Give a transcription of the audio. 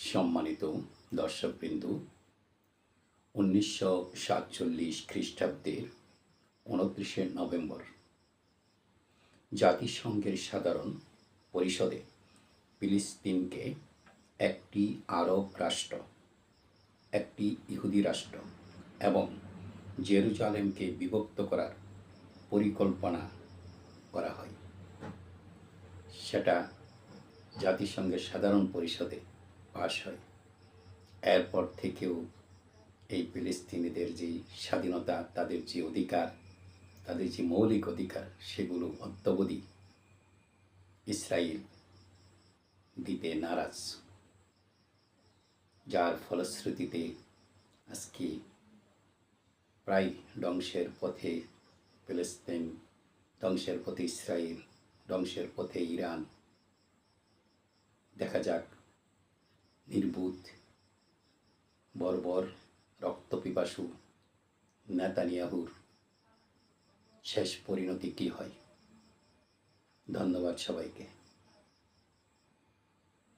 সম্মানিত দর্শকবৃন্দ, উনিশশো সাতচল্লিশ খ্রিস্টাব্দের উনত্রিশে নভেম্বর, জাতিসংঘের সাধারণ পরিষদে ফিলিস্তিনকে একটি আরব রাষ্ট্র, একটি ইহুদি রাষ্ট্র এবং জেরুজালেমকে বিভক্ত করার পরিকল্পনা করা হয়। সেটা জাতিসংঘের সাধারণ পরিষদে পাশ হয় এরপর থেকেও এই ফিলিস্তিনিদের যে স্বাধীনতা, তাদের যে অধিকার, তাদের যে মৌলিক অধিকার, সেগুলো অদ্যাবধি ইসরায়েল দিতে নারাজ। যার ফলশ্রুতিতে আজকে প্রায় ধ্বংসের পথে ফিলিস্তিন, ধ্বংসের পথে ইসরায়েল, ধ্বংসের পথে ইরান। দেখা যাক নির্বুধ বর্বর রক্তপিপাসু নেতানিয়াহুর শেষ পরিণতি কী হয়? ধন্যবাদ সবাইকে।